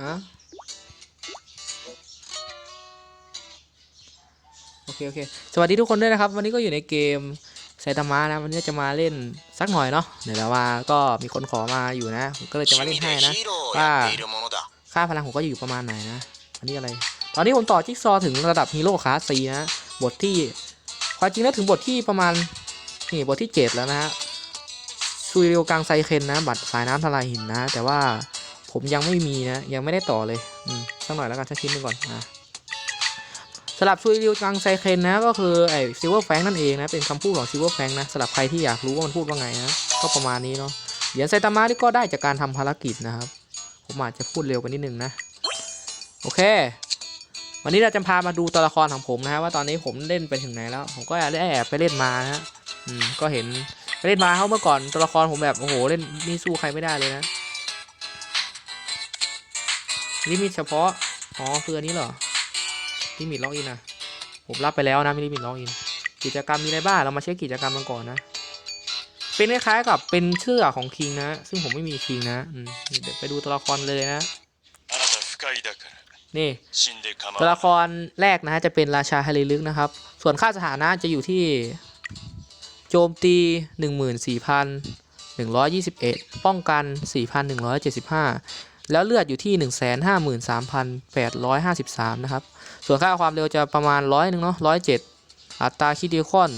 ฮะโอเคโอเค สวัสดีทุกคนด้วยนะครับ วันนี้ก็อยู่ในเกมไซตามะนะ วันนี้จะมาเล่นสักหน่อยเนาะเดี๋ยวว่าก็มีคนขอมาอยู่นะก็เลยจะมาเล่นให้นะ ว่าค่าพลังผมก็อยู่ประมาณไหนนะ อันนี้อะไร ตอนนี้ผมต่อจิ๊กซอถึงระดับฮีโร่คลาสซีนะ บทที่ความจริงแล้วถึงบทที่ประมาณนี่บทที่เจ็ดแล้วนะฮะซุยเรียวกังไซเคนนะ บัตรสายน้ำทลายหินนะ แต่ว่า ผมยังไม่มีนะ ยังไม่ได้ต่อเลยอืมสักหน่อยแล้วกันสักชิ้นหนึงก่อนนะสลับซุยรียวกังไซเคนนะ ก็คือไอซิลเวอร์แฟงนั่นเองนะ เป็นคำพูดของซิลเวอร์แฟงนะสำหรับใครที่อยากรู้ว่ามันพูดว่าไงนะ ก็ประมาณนี้เนาะเหรียญไซตามะนี่ก็ได้จากการทำภารกิจนะครับ ผมอาจจะพูดเร็วไปนิดนึงนะ โอเค วันนี้เราจะพามาดูตัวละครของผมนะฮะว่าตอนนี้ผมเล่นไปถึงไหนแล้ว ผมก็ได้แอบไปเล่นมานะฮะอืมก็เห็นไปเล่นมาเขาเมื่อก่อนตัวละครผมแบบโอ้โหเล่นนี่สู้ใครไม่ได้เลยนะ ลิมิตเฉพาะ อ๋อคืออันนี้เหรอ ลิมิตล็อกอินนะผมรับไปแล้วนะลิมิตล็อกอิน กิจกรรมมีอะไรบ้าง เรามาเช็คกิจกรรมกันก่อนนะ เป็นคล้ายๆกับเป็นเชื่อของคิงนะ ซึ่งผมไม่มีคิงนะเดี๋ยวไปดูตัวละครเลยนะ นี่ตัวละครแรกนะฮะจะเป็นราชาฮาริลึกนะครับ ส่วนค่าสถานะจะอยู่ที่โจมตี 14,121 ป้องกัน 4,175 แล้วเลือดอยู่ที่ 153,853 นะครับ ส่วนค่าความเร็วจะประมาณร้อยหนึ่งเนาะร้อยเจ็ดอัตราคิดิคอน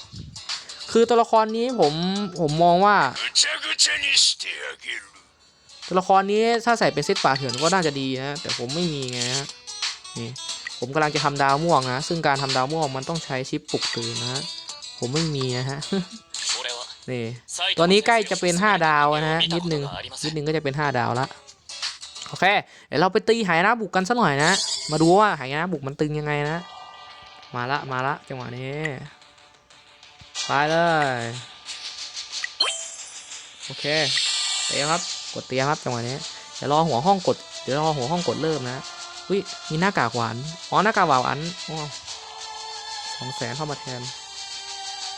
13.5 คือตัวละครนี้ผมผมมองว่า ตัวละครนี้ถ้าใส่เป็นเซตป่าเถื่อนก็น่าจะดีนะ แต่ผมไม่มีไงฮะนี่ผมกำลังจะทำดาวม่วงนะ ซึ่งการทำดาวม่วงมันต้องใช้ชิปปลุกตื่นนะฮะ ผมไม่มีนะฮะ นี่ตัวนี้ใกล้จะเป็น 5 ดาวนะฮะนิดนึงนิดนึงก็จะเป็น 5 ดาวละโอเคเดี๋ยวเราไปตีหายนะบุกกันสักหน่อยนะ มาดูว่าหายนะบุกมันตึงยังไงนะ มาละมาละจังหวะนี้ไปเลยโอเคเตียครับกดเตียครับจังหวะนี้เดี๋ยวรอหัวห้องกดเดี๋ยวรอหัวห้องกดเริ่มนะอุ้ยมีหน้ากากหวานอ๋อหน้ากากหวานอ๋อสองแสนเข้ามาแทน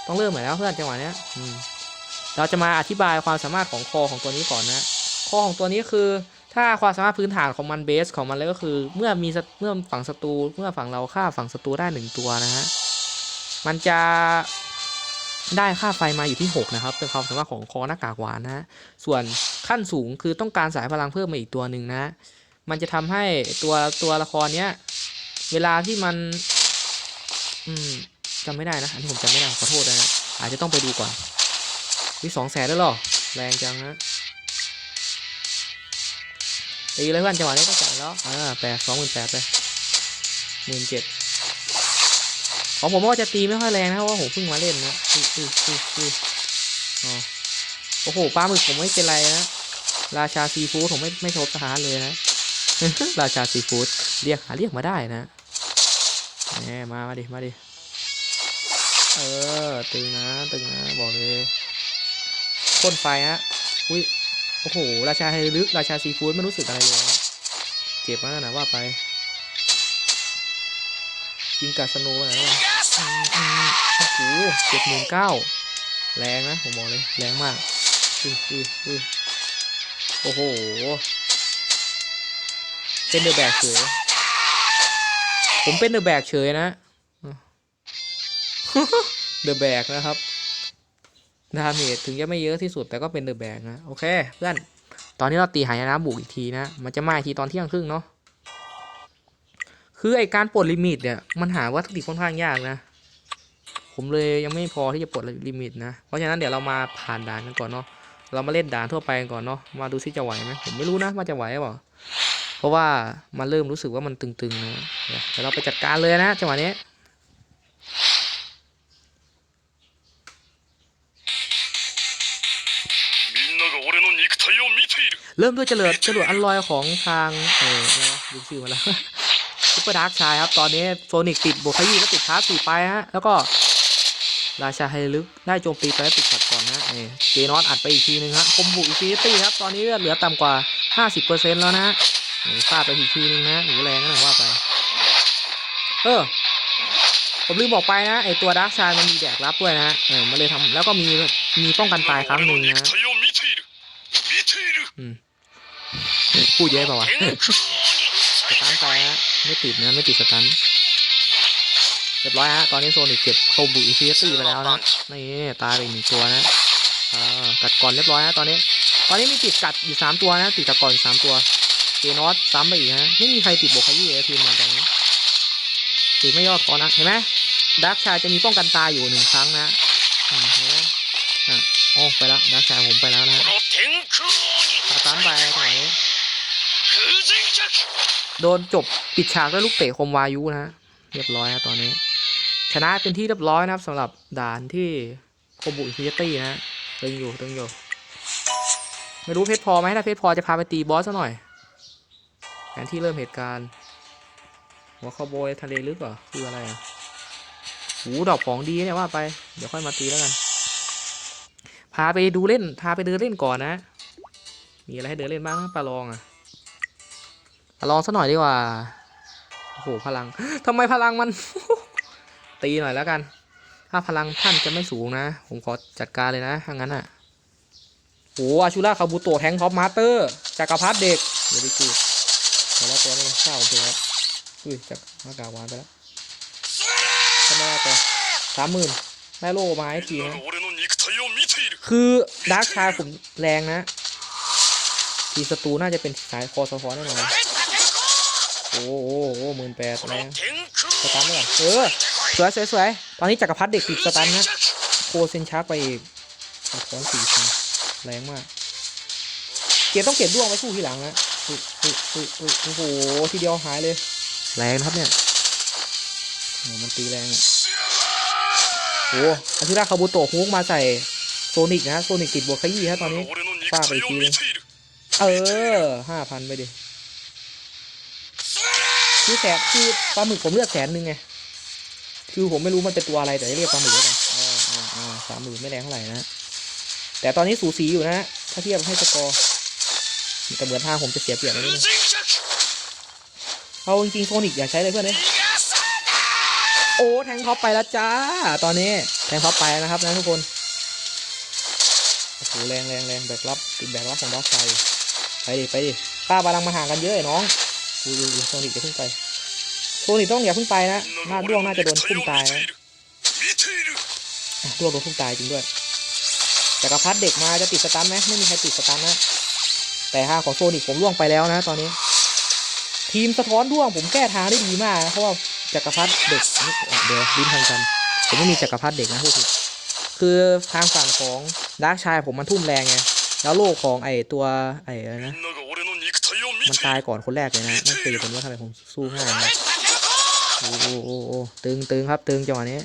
ต้องเริ่มใหม่แล้วเพื่อนจังหวะนี้อืม เราจะมาอธิบายความสามารถของคอของตัวนี้ก่อนนะ คอของตัวนี้คือ ถ้าความสามารถพื้นฐานของมันเบสของมันเลยก็คือ เมื่อมีเมื่อฝั่งศัตรูเมื่อฝั่งเราฆ่าฝั่งศัตรูได้หนึ่งตัวนะฮะ มันจะได้ค่าไฟมาอยู่ที่ 6 นะครับ เป็นความสามารถของคอหน้ากากหวานนะ ส่วนขั้นสูงคือต้องการสายพลังเพิ่มมาอีกตัวหนึ่งนะ มันจะทำให้ตัวตัวละครเนี้ย เวลาที่มัน อืมจำไม่ได้นะ อันนี้ผมจำไม่ได้ขอโทษนะ อาจจะต้องไปดูก่อน วิสองแสนได้หรอ แรงจังนะตีเลยเพื่อนจังหวะนี้ก็จ่ายแล้วอ่าแปดสองหมื่นแปดไปหมื่นเจ็ดของผมก็จะตีไม่ค่อยแรงนะเพราะว่าผมเพิ่งมาเล่นนะอุ้ยอุ้ยอุ้ยอุ้ยอ๋อโอ้โหปลาหมึกผมไม่เป็นไรนะ ราชาซีฟู้ดผมไม่ไม่ทบทหารเลยนะ ราชาซีฟู้ดเรียกหาเรียกมาได้นะแหมมามาดิ มาดิ เออ ตึงนะ ตึงนะ บอกเลย พ่นไฟฮะอุ้ยโอ้โห ราชาไฮลึก ราชาซีฟู้ดไม่รู้สึกอะไรเลย เจ็บมากนะว่าไป ยิงกัดสโนนะโอ้โหเจ็ดหมื่นเก้าแรงนะ ผมบอกเลย แรงมากอุ้ยอุ้ยอุ้ยโอ้โหเป็นเดอะแบกเฉย ผมเป็นเดอะแบกเฉยนะ เดอะแบกนะครับ ดาเมจถึงจะไม่เยอะที่สุดแต่ก็เป็นเดอะแบกนะโอเคเพื่อนตอนนี้เราตีหายนะบุกอีกทีนะ มันจะมาอีกทีตอนเที่ยงครึ่งเนาะคือไอการปลดลิมิตเนี่ยมันหาวัตถุดิบค่อนข้างยากนะ ผมเลยยังไม่พอที่จะปลดลิมิตนะ เพราะฉะนั้นเดี๋ยวเรามาผ่านด่านกันก่อนเนาะเรามาเล่นด่านทั่วไปกันก่อนเนาะมาดูซิจะไหวไหมผมไม่รู้นะว่าจะไหวหรือเปล่าเพราะว่ามันเริ่มรู้สึกว่ามันตึงๆนะเดี๋ยวเราไปจัดการเลยนะจังหวะนี้ ริ่มด้วยจรวดจรวดอันลอยของทางเออดูชื่อมาแล้วซุปเปอร์ดาร์กชายครับ ตอนนี้โซนิกติดโบคายีก็ติดท้าสี่ไปฮะ แล้วก็ ราชาไฮลึกได้โจมตีไปติดขัดก่อนนะเอเจนอสอัดไปอีกทีนึงฮะคมบุอีกทีตีครับ ตอนนี้เลือดเหลือต่ำกว่า 50%แล้วนะฟาดไปอีกทีนึงนะหนูแรงนะว่าไป เออผมลืมบอกไปนะไอตัวดาร์กชายมันมีแดกรับด้วยนะเออมันเลยทำแล้วก็มีมีป้องกันตายครั้งหนึ่งนะ พูดเยอะเปล่าวะสตันไปฮะไม่ติดนะไม่ติดสตันเรียบร้อยฮะตอนนี้โซนิกเก็บโคบุอิฟิตี้ไปแล้วนะนี่ตายไปหนึ่งตัวนะกัดก่อนเรียบร้อยฮะตอนนี้ ตอนนี้มีติดกัดอยู่สามตัวนะ ติดกัดก่อนสามตัวเจนอสซ้ำไปอีกฮะไม่มีใครติดโบคายี่เลยทีมมันตอนนี้ติดไม่ยอดพอนะเห็นไหมดักชายจะมีป้องกันตายอยู่หนึ่งครั้งนะเห็นไหมอ๋อไปแล้วดักชายผมไปแล้วนะตัดตันไปตรงนี้ โดนจบปิดฉากด้วยลูกเตะคมวายุนะฮะเรียบร้อยนะตอนนี้ ชนะเป็นที่เรียบร้อยนะครับสำหรับด่านที่โคบุอิฟิตี้นะฮะตึงอยู่ตึงอยู่ ไม่รู้เพชรพอไหมถ้าเพชรพอจะพาไปตีบอสซะหน่อยแผนที่เริ่มเหตุการณ์ หัวคาวบอยทะเลลึกเหรอคืออะไรอะหูดอกของดีเนี่ยว่าไป เดี๋ยวค่อยมาตีแล้วกัน พาไปดูเล่น พาไปเดินเล่นก่อนนะ มีอะไรให้เดินเล่นบ้างปลาลองอะ ลองสักหน่อยดีกว่าโอ้โหพลังทำไมพลังมัน ตีหน่อยแล้วกัน ถ้าพลังท่านจะไม่สูงนะ ผมขอจัดการเลยนะถ้างั้นอะโอ้อาชูล่าคาบูโตแทงท็อปมาสเตอร์จักรพรรดิเด็กเดี๋ยวดิกูเดีแล้วตัวนี้ข้าวผมแล้วอุ้ยจากมากาวานไปแล้วทำไมตัวสามหมื่นแมโล่มาให้ทีนะคือดาร์คชายผมแรงนะ ทีศัตรูน่าจะเป็นสายคอสะท้อนแน่นอน โอ้โหหมื่นแปดนะสตันเลยเออสวยสวยสวยตอนนี้จักรพรรดิเด็กติดสตันนะโคเซนชาร์กไปอีกข้อนสี่แรงมาก เกียต้องเก็บด้วงไว้สู้ทีหลังนะโอ้โหทีเดียวหายเลย แรงครับเนี่ยโหมันตีแรงโอ้อธิราคาบุโตะฮุกมาใส่โซนิกนะโซนิกติดบวกขยี้ฮะตอนนี้ฟาไปทีเออห้าพันไปดิ คือแสนคือปลาหมึกผมเลือกแสนหนึ่งไงคือผมไม่รู้มันเป็นตัวอะไรแต่จะเรียกปลาหมึกแล้วกันอ่าสามหมื่นไม่แรงเท่าไหร่นะแต่ตอนนี้สูสีอยู่นะถ้าเทียบให้สกอร์แต่เหมือนทางผมจะเสียเปรียบนิดนึงเอาจริงๆโซนิกอย่าใช้เลยเพื่อนเลยโอ้แทงท็อปไปแล้วจ้า ตอนนี้แทงท็อปไปนะครับนะทุกคนโอ้โหแรงแรงแรงแบกรับติดแบกรับของดอสไซไปดิไปดิป้าบาลังมาห่างกันเยอะไอ้น้อง ดูดูโซนิกอย่าเพิ่งไปโซนิกต้องอย่าเพิ่งไปนะหน้าด้วงน่าจะโดนพุ่มตายนะด้วงโดนพุ่มตายจริงด้วยจักรพัดเด็กมาจะติดสตาร์ไหมไม่มีใครติดสตาร์นะ แต่ฮาของโซนิกผมล่วงไปแล้วนะ ตอนนี้ ทีมสะท้อนด้วงผมแก้ทางได้ดีมากเพราะว่าจักรพัดเด็กเดี๋ยวดิ้นทางกันผมไม่มีจักรพัดเด็กนะพูดผิดคือทางฝั่งของดาร์กชายผมมันทุ่มแรงไงแล้วโลกของไอตัวไอนะ มันตายก่อนคนแรกเลยนะมันตีผมว่าทำไมผมสู้ไม่ได้นะโอ้โหโอ้ตึงตึงครับตึงจังหวะนี้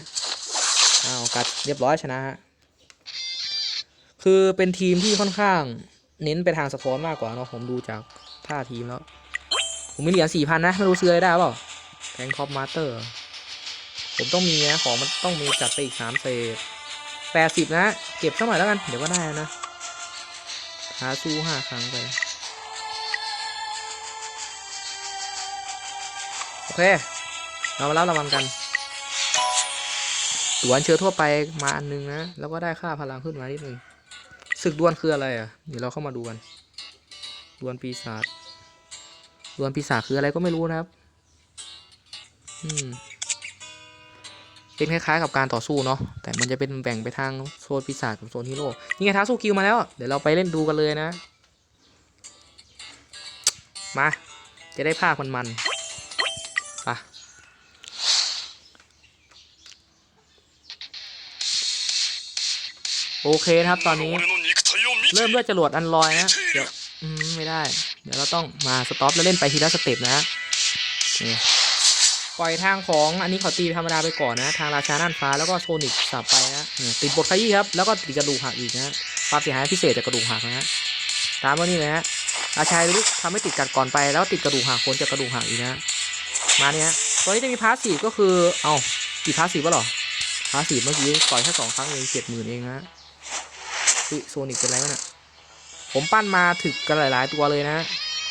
อ้าวกัดเรียบร้อยชนะฮะคือเป็นทีมที่ค่อนข้างเน้นไปทางสะท้อนมากกว่าเนาะผมดูจากท่าทีมแล้วผมมีเหรียญสี่พันนะไม่รู้ซื้ออได้เปล่าแทงท็อปมาสเตอร์ ผมต้องมีนะของมันต้องมีจัดไปอีกสามเศษแปดสิบนะ เก็บสักหน่แล้วกัน เดี๋ยวก็ได้นะหาสู้ห้าครั้งไป โอเค เรามารับรางวัลกันตัวอัญเชิญทั่วไปมาอันนึงนะ แล้วก็ได้ค่าพลังขึ้นมานิดนึงศึกดวลคืออะไรอะ เดี๋ยวเราเข้ามาดูกัน ดวลปีศาจ ดวลปีศาจคืออะไรก็ไม่รู้นะครับ อืม เป็นคล้ายๆกับการต่อสู้เนาะ แต่มันจะเป็นแบ่งไปทางโซนปีศาจกับโซนฮีโร่ นี่ไงท้าสู้กิวมาแล้ว เดี๋ยวเราไปเล่นดูกันเลยนะ มา จะได้ภาคมันๆ โอเคครับ ตอนนี้เริ่มด้วยจรวดอันลอยนะเดี๋ยวไม่ได้ เดี๋ยวเราต้องมาสต็อปแล้วเล่นไปทีละสเต็ปนะปล่อยทางของอันนี้เขาตีธรรมดาไปก่อนนะ ทางราชาด้านฟ้าแล้วก็โซนิกสับไปนะติดบทขยี้ครับ แล้วก็ติดกระดูกหักอีกนะความเสียหายพิเศษจากกระดูกหักนะฮะตามว่านี่เลยฮะราชาลุกทำให้ติดกัดก่อนไปแล้วติดกระดูกหักคนจากกระดูกหักอีกนะมาเนี้ยตอนนี้จะมีพาสซีฟก็คือ เอาติดพาสซีฟปะหรอพาสซีฟเมื่อกี้ปล่อยแค่สองครั้งเองเจ็ดหมื่นเองนะ อุ๊ยโซนิกเป็นไรวะเนี่ยผมปั้นมาถึกกันหลาย ๆ ตัวเลยนะ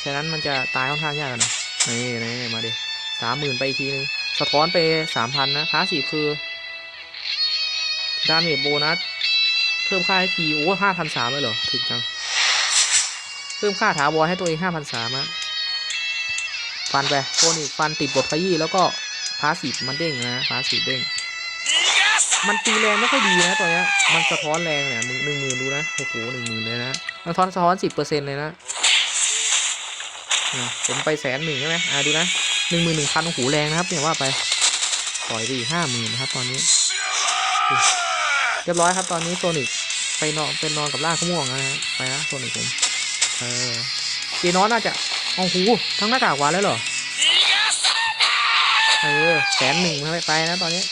ฉะนั้นมันจะตายค่อนข้างยากนะนี่นี่มาดิสามหมื่นไปอีกทีนึง สะท้อนไปสามพันนะท้าสีคือ ดาเมจโบนัส เพิ่มค่าให้ทีโอ้ห้าพันสามเลยเหรอ ถึกจัง เพิ่มค่าถาวรให้ตัวเองห้าพันสามะฟันไปโทนิกฟันติดบทขยี้แล้วก็พาสีมันเด้งนะพาสีเด้ง มันตีแรงไม่ค่อยดีนะตัวเนี้ย มันสะท้อนแรงเนี่ยหนึ่งหนึ่งหมื่นดูนะโอ้โหหนึ่งหมื่นเลยนะมันสะท้อนสะท้อนสิบเปอร์เซ็นต์เลยนะผมไปแสนหนึ่งใช่ไหมอ่าดูนะหนึ่งหมื่นหนึ่งพันโอ้โหแรงนะครับเนี่ยว่าไปปล่อยไปอีกห้าหมื่นนะครับ ตอนนี้เรียบร้อยครับตอนนี้โซนิกไปนอนเป็นนอนกับล่าขม่วงนะฮะไปนะโซนิกผมเออเจนอนน่าจะโอ้โหทั้งหน้ากากหวานเลยเหรอเออแสนหนึ่งไปไปนะตอนนี้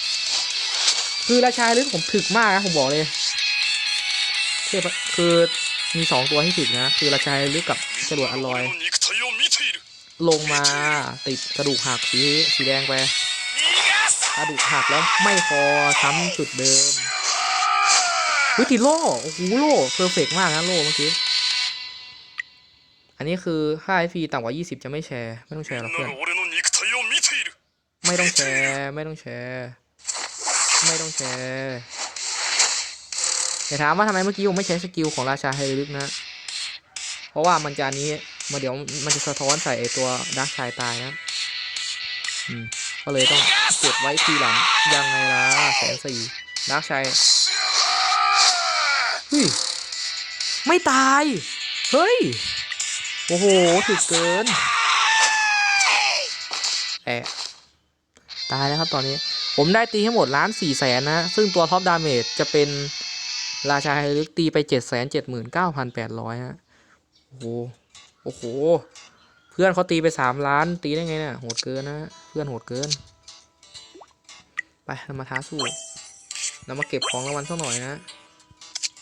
คือราชาลึกผมถึกมากนะผมบอกเลยเทพคือมีสองตัวให้ถึกนะ คือราชาลึกกับจรวดอลอย ลงมาติดกระดูกหักสีสีแดงไปกระดูกหักแล้วไม่พอซ้ำจุดเดิมวิธีโล่โอ้โหโล่เพอร์เฟกมากนะโล่เมื่อกี้ อันนี้คือค่าไอพีต่ำกว่า 20 จะไม่แชร์ ไม่ต้องแชร์หรอกเพื่อน ไม่ต้องแชร์ ไม่ต้องแชร์ ไม่ต้องแชร์อย่าถามว่าทำไมเมื่อกี้ผมไม่ใช้สกิลของราชาไฮริกนะ เพราะว่ามันจะอันนี้มาเดี๋ยวมันจะสะท้อนใส่ไอตัวดักชายตายนะ อืม ก็เลยต้องเก็บไว้ทีหลัง ยังไงล่ะแสนสี่ดักชายเฮ้ย ไม่ตาย เฮ้ย โอ้โห ถึกเกิน แอะ ตายแล้วครับตอนนี้ ผมได้ตีให้หมดล้านสี่แสนนะ ซึ่งตัวท็อปดาเมจจะเป็นราชาไฮลึกตีไปเจ็ดแสนเจ็ดหมื่นเก้าพันแปดร้อยฮะ โอ้โห โอ้โห เพื่อนเขาตีไปสามล้านตีได้ไงเนี่ยโหดเกินนะ เพื่อนโหดเกิน ไปเรามาท้าสู้เรามาเก็บของรางวัลสักหน่อยนะ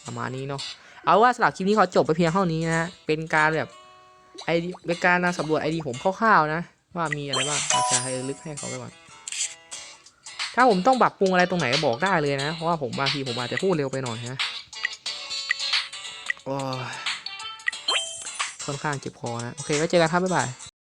ประมาณนี้เนาะ เอาว่าสำหรับคลิปนี้ขอจบไปเพียงเท่านี้นะ เป็นการแบบไอดีเป็นการนะสำรวจไอดีผมคร่าวๆนะ ว่ามีอะไรบ้างราชาไฮลึกให้เขาไปก่อน ถ้าผมต้องปรับปรุงอะไรตรงไหนบอกได้เลยนะ เพราะว่าผมบางทีผมอาจจะพูดเร็วไปหน่อยนะค่อนข้างเจ็บคอนะ โอเคไว้เจอกันครับ บ๊ายบาย